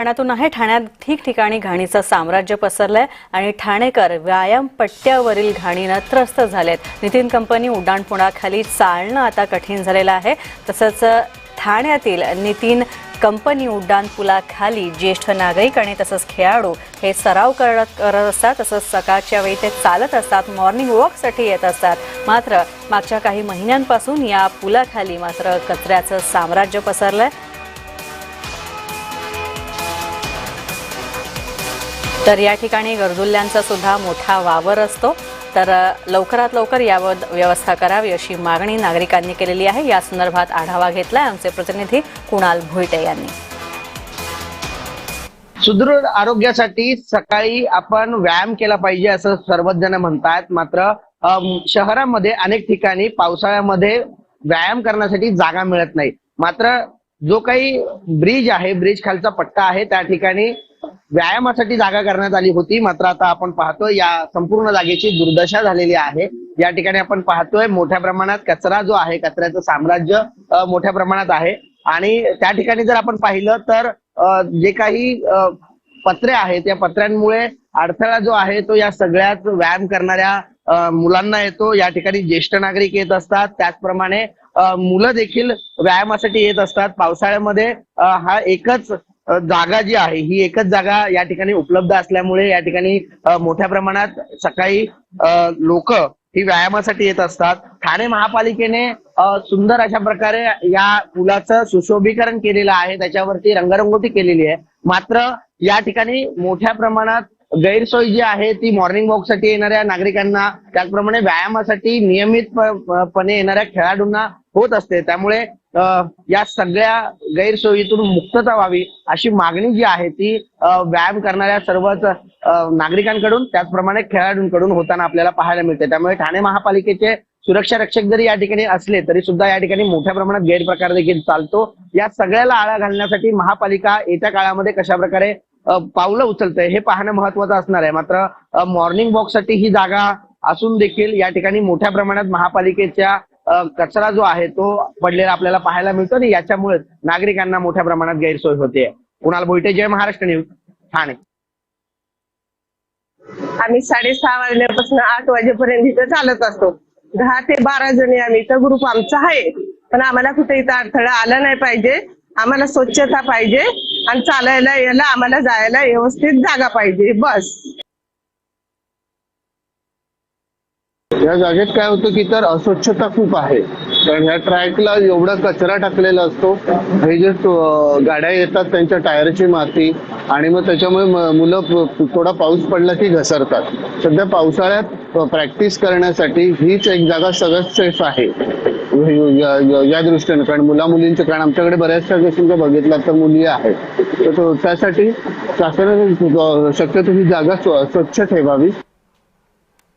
ठाण्यातून आहे. ठाण्यात ठिकठिकाणी घाणीचं साम्राज्य पसरलंय आणि ठाणेकर व्यायाम पट्ट्यावरील घाणीनं त्रस्त झालेत. नितीन कंपनी उड्डाणपुणाखाली चालणं आता कठीण झालेलं आहे. तसंच ठाण्यातील नितीन कंपनी उड्डाणपुलाखाली ज्येष्ठ नागरिक आणि तसंच खेळाडू हे सराव करत करत असतात. तसंच सकाळच्या वेळी ते चालत असतात. मॉर्निंग वॉकसाठी येत असतात. मात्र मागच्या काही महिन्यांपासून या पुलाखाली मात्र कचऱ्याचं साम्राज्य पसरलं आहे तर या ठिकाणी गरजुल्ल्यांचा सुद्धा मोठा वावर असतो. तर लवकरात लवकर यावर व्यवस्था करावी अशी मागणी नागरिकांनी केलेली आहे. या संदर्भात आढावा घेतलाय आमचे प्रतिनिधी कुणाल भुईटे यांनी. सुदृढ आरोग्यासाठी सकाळी आपण व्यायाम केला पाहिजे असं सर्वच जण म्हणतात. मात्र शहरामध्ये अनेक ठिकाणी पावसाळ्यामध्ये व्यायाम करण्यासाठी जागा मिळत नाही. मात्र जो काही ब्रिज आहे ब्रिज खालचा पट्टा आहे त्या ठिकाणी व्यायामासाठी जागा करण्यात आली होती. मात्र आता आपण पाहतोय या संपूर्ण जागेची दुर्दशा झालेली आहे. या ठिकाणी आपण पाहतोय मोठ्या प्रमाणात कचरा जो आहे कचऱ्याचं साम्राज्य मोठ्या प्रमाणात आहे. आणि त्या ठिकाणी जर आपण पाहिलं तर जे काही पत्रे आहेत या पत्र्यांमुळे अडथळा जो आहे तो या सगळ्याच व्यायाम करणाऱ्या मुलांना येतो. या ठिकाणी ज्येष्ठ नागरिक येत असतात. त्याचप्रमाणे मुलं देखील व्यायामासाठी येत असतात. पावसाळ्यामध्ये हा एकच जागा जी आहे ही एकच जागा या ठिकाणी उपलब्ध असल्यामुळे या ठिकाणी मोठ्या प्रमाणात सकाळी लोक ही व्यायामासाठी येत असतात. ठाणे महापालिकेने सुंदर अशा प्रकारे या पुलाचं सुशोभीकरण केलेलं आहे. त्याच्यावरती रंगरंगोटी केलेली आहे. मात्र या ठिकाणी मोठ्या प्रमाणात गैरसोय जी आहे ती मॉर्निंग वॉकसाठी येणाऱ्या नागरिकांना त्याचप्रमाणे व्यायामासाठी नियमितपणे येणाऱ्या खेळाडूंना होत असते. त्यामुळे या सगळ्या गैरसोयीतून मुक्तता व्हावी अशी मागणी जी आहे ती व्यायाम करणाऱ्या सर्वच नागरिकांकडून त्याचप्रमाणे खेळाडूंकडून होताना आपल्याला पाहायला मिळते. त्यामुळे ठाणे महापालिकेचे सुरक्षा रक्षक जरी या ठिकाणी असले तरी सुद्धा या ठिकाणी मोठ्या प्रमाणात गैरप्रकार देखील चालतो. या सगळ्याला आळा घालण्यासाठी महापालिका येत्या काळामध्ये कशा प्रकारे पावलं उचलतंय. हे पाहणं महत्वाचं असणार आहे. मात्र मॉर्निंग वॉकसाठी ही जागा असून देखील या ठिकाणी मोठ्या प्रमाणात महापालिकेच्या कचरा जो आहे तो पडलेला आपल्याला पाहायला मिळतो आणि याच्यामुळे नागरिकांना मोठ्या प्रमाणात गैरसोय होते कुणाल बोईटे जय महाराष्ट्र न्यूज ठाणे. आम्ही साडेसहा वाजल्यापासून आठ वाजेपर्यंत इथं चालत असतो. दहा ते बारा जणी आम्ही. इथं ग्रुप आमचा आहे. पण आम्हाला कुठे इथं अडथळा आला नाही पाहिजे. आम्हाला स्वच्छता पाहिजे. आणि चालायला यायला आम्हाला जायला व्यवस्थित जागा पाहिजे बस. या जागेत काय होतं की तर अस्वच्छता खूप आहे. कारण ह्या ट्रॅकला एवढा कचरा टाकलेला असतो. हे जे गाड्या येतात त्यांच्या टायरची माती आणि मग त्याच्यामुळे मुलं थोडा पाऊस पडला की घसरतात. सध्या पावसाळ्यात प्रॅक्टिस करण्यासाठी हीच एक जागा सगळ्यात सेफ आहे. या- दृष्टीने कारण मुला मुलींचं कारण आमच्याकडे बऱ्याचशा गोष्टी बघितलं तर मुली आहेत. तर त्यासाठी शासनाने शक्यतो ही जागा स्वच्छ ठेवावी.